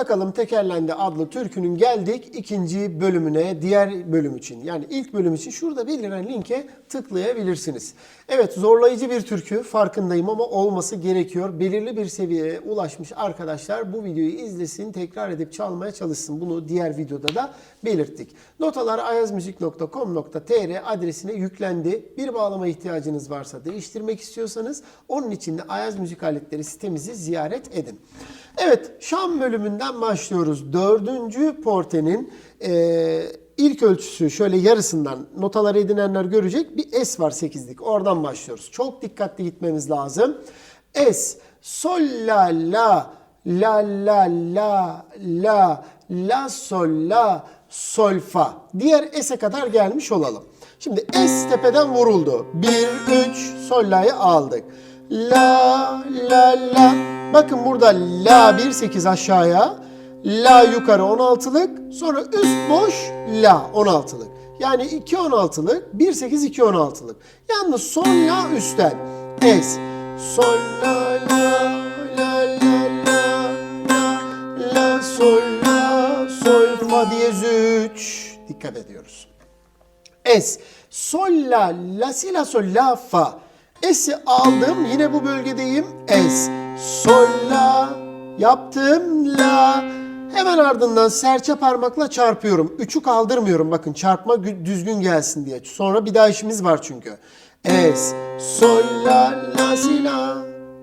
Portakalım Tekerlendi adlı türkünün geldik ikinci bölümüne diğer bölüm için. Yani ilk bölüm için şurada belirlen linke tıklayabilirsiniz. Evet zorlayıcı bir türkü farkındayım ama olması gerekiyor. Belirli bir seviyeye ulaşmış arkadaşlar bu videoyu izlesin tekrar edip çalmaya çalışsın. Bunu diğer videoda da belirttik. Notalar ayazmuzik.com.tr adresine yüklendi. Bir bağlama ihtiyacınız varsa değiştirmek istiyorsanız onun için de Ayaz Müzik Aletleri sitemizi ziyaret edin. Evet Şam bölümünden başlıyoruz. Dördüncü portenin e, ilk ölçüsü şöyle yarısından notaları edinenler görecek bir S var 8'lik. Oradan başlıyoruz. Çok dikkatli gitmemiz lazım. S, sol, la, la, la, la, la, la, la, sol, la, sol, fa. Diğer S'e kadar gelmiş olalım. Şimdi S tepeden vuruldu. 1, 3, sol, la'yı aldık. La, la, la. Bakın burada la 1, 8 aşağıya. La yukarı 16'lık. Sonra üst boş la 16'lık. Yani 2 16'lık, 1 8 2 16'lık. Yalnız sol la üstten. S. Sol la la la la la la la sol la sol fa diyez 3. Dikkat ediyoruz. S. Sol la la si la sol la fa. S'i aldım yine bu bölgedeyim. S. Sol la yaptım la. Hemen ardından serçe parmakla çarpıyorum. Üçü kaldırmıyorum bakın çarpma gü- düzgün gelsin diye. Sonra bir daha işimiz var çünkü. S. Sol la la si la.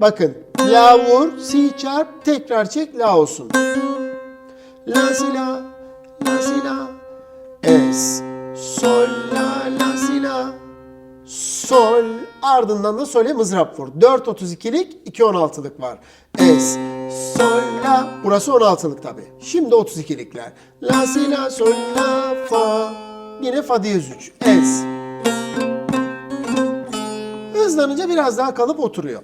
Bakın la vur si çarp tekrar çek la olsun. La si la la si la. Es, sol, la, la, si, la. Sol, ardından da sole mızrap vur. 4.32'lik, 2.16'lık var. Es, sol, la. Burası 16'lık tabi. Şimdi 32'likler. La, si, la, sol, la, fa. Yine fa diyez 3. Es. Hızlanınca biraz daha kalıp oturuyor.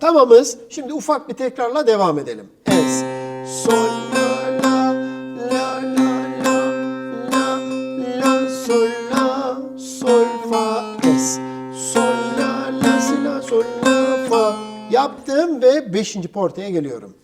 Tamamız. Şimdi ufak bir tekrarla devam edelim. Es, sol, la, 5. portaya geliyorum.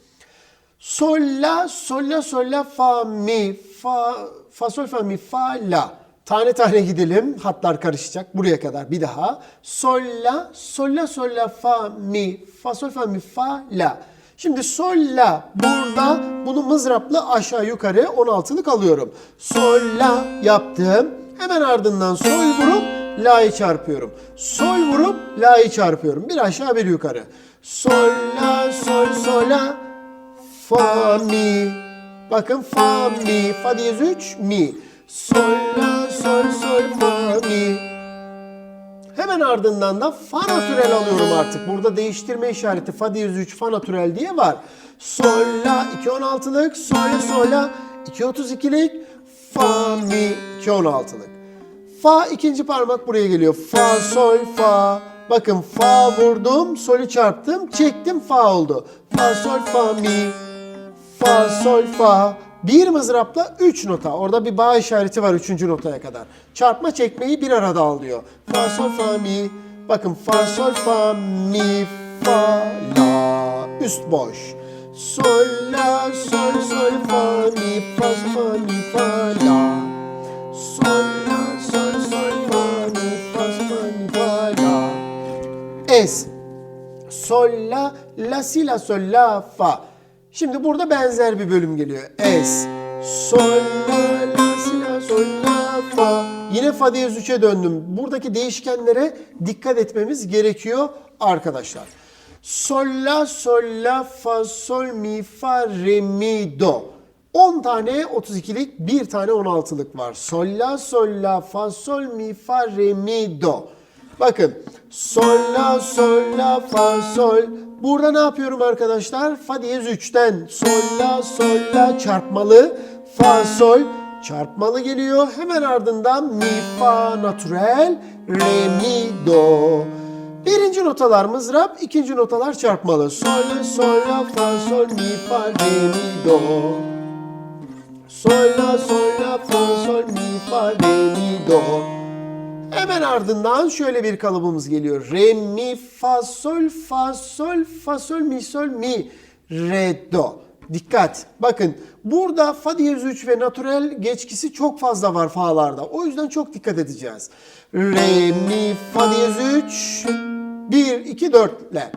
Sol, la, sol, la, sol, la, fa, mi, fa, fa, sol, fa, mi, fa, la. Tane tane gidelim. Hatlar karışacak. Buraya kadar bir daha. Sol, la, sol, la, sol, la, fa, mi, fa, sol, fa, mi, fa, la. Şimdi sol, la. Burada bunu mızrapla aşağı yukarı 16'lık alıyorum. Sol, la yaptım. Hemen ardından sol vurup la'yı çarpıyorum. Sol vurup la'yı çarpıyorum. Bir aşağı bir yukarı. Sol, la, sol, sol, la. Fa, mi. Bakın fa, mi. Fa diyez 3, mi. Sol, la, sol, sol, fa, mi. Hemen ardından da fa natürel alıyorum artık. Burada değiştirme işareti fa diyez 3 fa natürel diye var. Sol, la 2 16'lık, sol, la, sol, la 2 32'lik, fa, mi 2 16'lık. Fa ikinci parmak buraya geliyor. Fa, sol, fa. Bakın fa vurdum, solü çarptım, çektim fa oldu. Fa, sol, fa, mi. Fa, sol, fa. Bir mızrapla 3 nota. Orada bir bağ işareti var 3. notaya kadar. Çarpma çekmeyi bir arada al diyor. Fa, sol, fa, mi. Bakın fa, sol, fa, mi, fa, la. Üst boş. Sol, la, sol, sol, fa, mi, fa, sol, fa, mi, fa, la. Es. Sol, la, la, si, la, sol, la, fa. Şimdi burada benzer bir bölüm geliyor. Es. Sol, la, la, si, la, sol, la, fa. Yine fa diyez 3'e döndüm. Buradaki değişkenlere dikkat etmemiz gerekiyor arkadaşlar. Sol, la, sol, la, fa, sol, mi, fa, re, mi, do. 10 tane 32'lik, bir tane 16'lık var. Sol, la, sol, la, fa, sol, mi, fa, re, mi, do. Bakın. Sol, la, sol, la, fa, sol. Burada ne yapıyorum arkadaşlar? Fa diyez 3'ten. Sol, la, sol, la çarpmalı. Fa, sol çarpmalı geliyor. Hemen ardından mi, fa, natürel, re, mi, do. Birinci notalar mızrap, ikinci notalar çarpmalı. Sol, sol, la, fa, sol, mi, fa, re, mi, do. Sol, la, sol, la, fa, sol, mi, fa, re, mi, do. Hemen ardından şöyle bir kalıbımız geliyor. Re, mi, fa, sol, fa, sol, fa, sol, mi, sol, mi, re, do. Dikkat. Bakın burada fa diyez 3 ve natürel geçkisi çok fazla var fa'larda. O yüzden çok dikkat edeceğiz. Re, mi, fa diyez 3. 1, 2, 4 ile.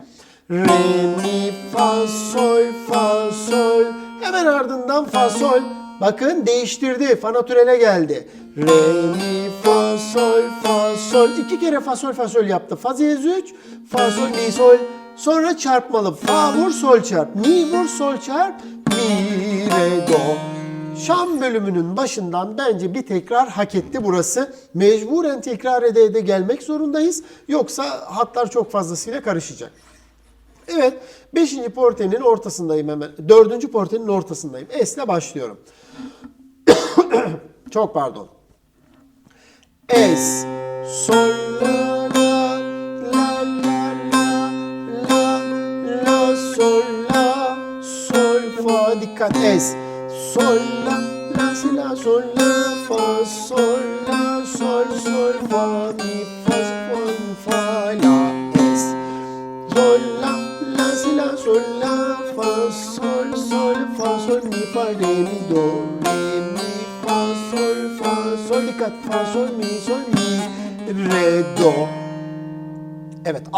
Re, mi, fa, sol, fa, sol. Hemen ardından fa, sol. Bakın değiştirdi. Fa natürele geldi. Re, mi, fa, sol, fa, sol. İki kere fa, sol, fa, sol yaptı. Fa diyez 3, fa, sol, mi, sol. Sonra çarpmalı. Fa vur, sol çarp. Mi vur, sol çarp. Mi, re, do. Şam bölümünün başından bence bir tekrar hak etti burası. Mecburen tekrar ede ede gelmek zorundayız. Yoksa hatlar çok fazlasıyla karışacak. Evet, 5. portenin ortasındayım hemen. 4. portenin ortasındayım. S'le başlıyorum. Çok pardon. S, sol, la, la, la, la, la, la, la, sol, la, sol, fa, dikkat S, sol, la, la, si, la, sol, la, fa, sol, la, sol, sol, fa, mi, fa, fa,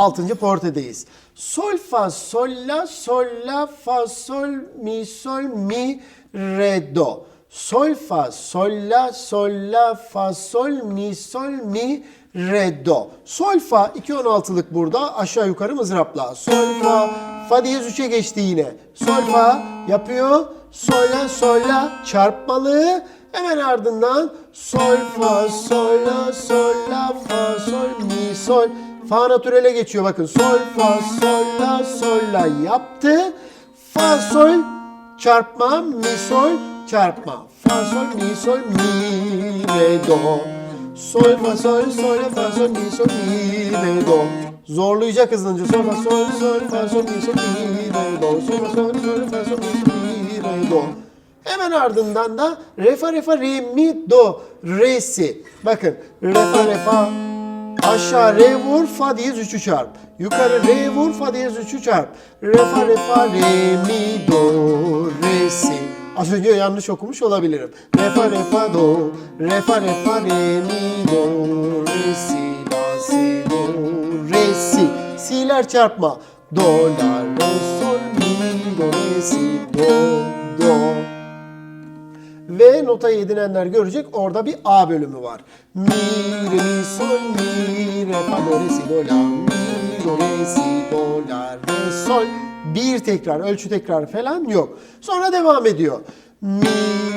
6. portedeyiz. Sol fa sol la sol la fa sol mi sol mi re do. Sol fa sol la sol la fa sol mi sol mi re do. Sol fa 2.16'lık burada aşağı yukarı mızrapla. Sol fa fa diyez 3'e geçti yine. Sol fa yapıyor. Sol la sol la çarpmalı. Hemen ardından sol fa sol la sol la fa sol mi sol Fa natürele geçiyor bakın. Sol, fa, sol, la, sol, la yaptı. Fa, sol, çarpma, mi, sol, çarpma. Fa, sol, mi, sol, mi, re, do. Sol, fa, sol, sol, fa, sol, mi, sol, mi, re, do. Zorlayacak hızlıca. Sol, fa, sol, sol, fa, sol, mi, sol, mi, re, do. Sol, fa, sol, sol, fa, sol, mi, sol, mi, re, do. Hemen ardından da re, fa, re, mi, do, re, si. Bakın. Re, fa, re, fa, Aşağı re vur fa diyez 3'ü çarp. Yukarı re vur fa diyez 3'ü çarp. Re fa re fa re mi do re si. Az önce yanlış okumuş olabilirim. Re fa re fa do. Re fa re fa re mi do re si la si do re si. Si'ler çarpma. Do la re sol mi do re si do do. Ve notayı edinenler görecek orada bir A bölümü var. Mi, re, mi, fa, do, re, si, do, la, mi, do, re, si, do, la, re, sol. Bir tekrar, ölçü tekrar falan yok. Sonra devam ediyor. Mi,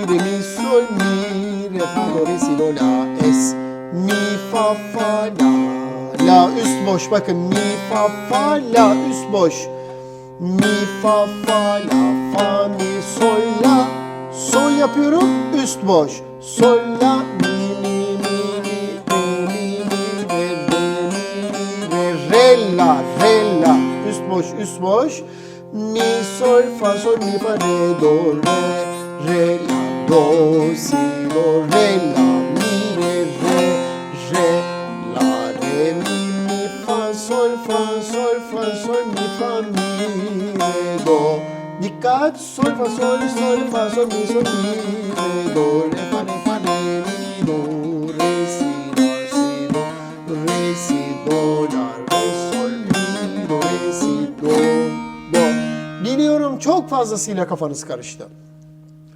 re, mi, sol, mi, re, fa, do, re, si, do, la, es. Mi, fa, fa, la. La üst boş bakın. Mi, fa, fa, la üst boş. Mi, fa, fa, la, fa, mi, sol, la. Sol yapıyorum, üst boş. Sol, la, boş, üst boş. Mi, sol, fa, sol, mi, fa, re, do, re, re, la, do, si, do, re, la, mi, re, re, re, la, re, mi, mi, fa, sol, fa, sol, fa, sol, mi, fa, mi, re, do. Dikkat sol fa sol sol fa sol mi sol mi re do re fa çok fazlasıyla kafanız karıştı.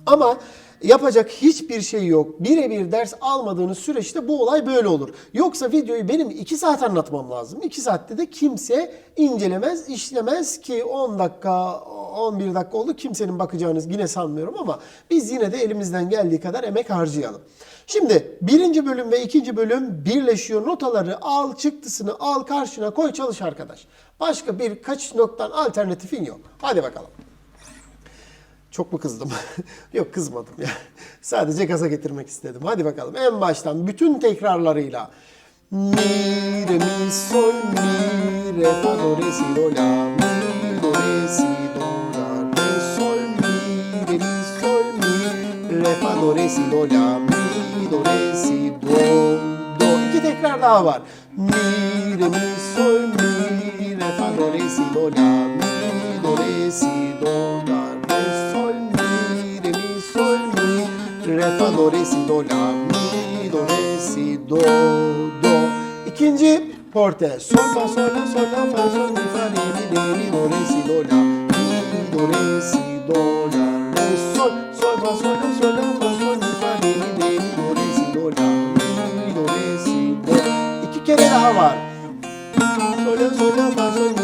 Ama yapacak hiçbir şey yok. Birebir ders almadığınız süreçte bu olay böyle olur. Yoksa videoyu benim 2 saat anlatmam lazım. 2 saatte de kimse incelemez, işlemez ki 10 dakika, 11 dakika oldu. Kimsenin bakacağınız yine sanmıyorum ama biz yine de elimizden geldiği kadar emek harcayalım. Şimdi birinci bölüm ve ikinci bölüm birleşiyor. Notaları al, çıktısını al, karşına koy, çalış arkadaş. Başka bir kaçış noktan alternatifin yok. Hadi bakalım. Çok mu kızdım? Yok kızmadım ya. Sadece gaza getirmek istedim. Hadi bakalım en baştan bütün tekrarlarıyla. Mi, re, mi, sol, mi, re, fa, do, re, si, do, la, mi, do, re, si, do, la, re, sol, mi, re, mi, sol, mi, re, fa, do, re, si, do, la, mi, do, re, si, do, do. İki tekrar daha var. Mi, re, mi, sol, mi, re, fa, do, re, si, do, la, mi, do, re, si, do, la, re, sol, fa, do, re, si, do, la, mi, do, re, si, do, do. İkinci porte. Sol, fa, sol, la, sol, la, fa, sol, mi, fa, re, mi, re, mi, do, re, si, do, la, mi, do, re, si, do, la, re, sol. Sol, fa, sol, la, sol, la, fa, sol, mi, fa, re, mi, re, mi, do, re, si, do, la, mi, do, re, si, do. İki kere daha var. Sol, la, sol, la, fa, sol,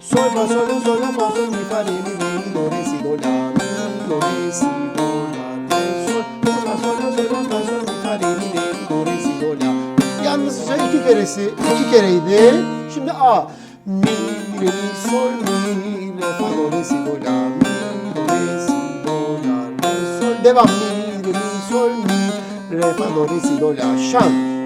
Sol, fa, sol, la, sol, sol, mi, fa, mi, re, do, re, si, do, la, mi, do, re, si, do, la, re, sol. Sol, fa, sol, la, sol, mi, fa, mi, re, do, re, si, do, la. Yalnızca iki keresi, iki kereydi. Şimdi A. Mi, re, mi, sol, mi, re, fa, do, re, si, do, la, mi, do, re, si, do, la, re, sol. Devam. Mi, re, mi, sol, mi, re, fa, do, re, si, do, la. Şan.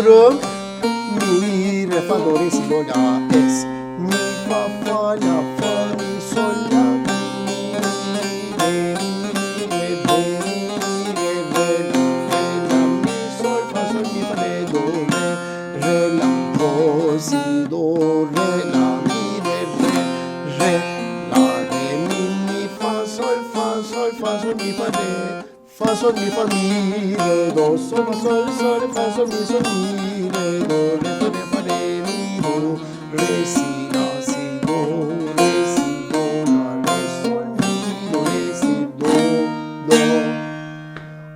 Ediyorum. Mi, re, fa, si, do,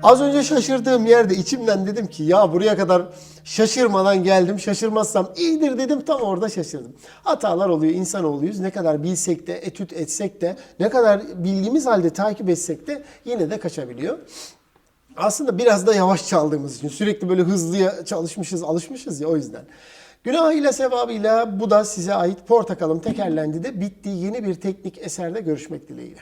Az önce şaşırdığım yerde içimden dedim ki ya buraya kadar şaşırmadan geldim. Şaşırmazsam iyidir dedim tam orada şaşırdım. Hatalar oluyor insanoğluyuz. Ne kadar bilsek de etüt etsek de ne kadar bildiğimiz halde takip etsek de yine de kaçabiliyor. Aslında biraz da yavaş çaldığımız için sürekli böyle hızlıya çalışmışız, alışmışız ya o yüzden. Günahıyla sevabıyla bu da size ait portakalım tekerlendi de bitti. Yeni bir teknik eserde görüşmek dileğiyle.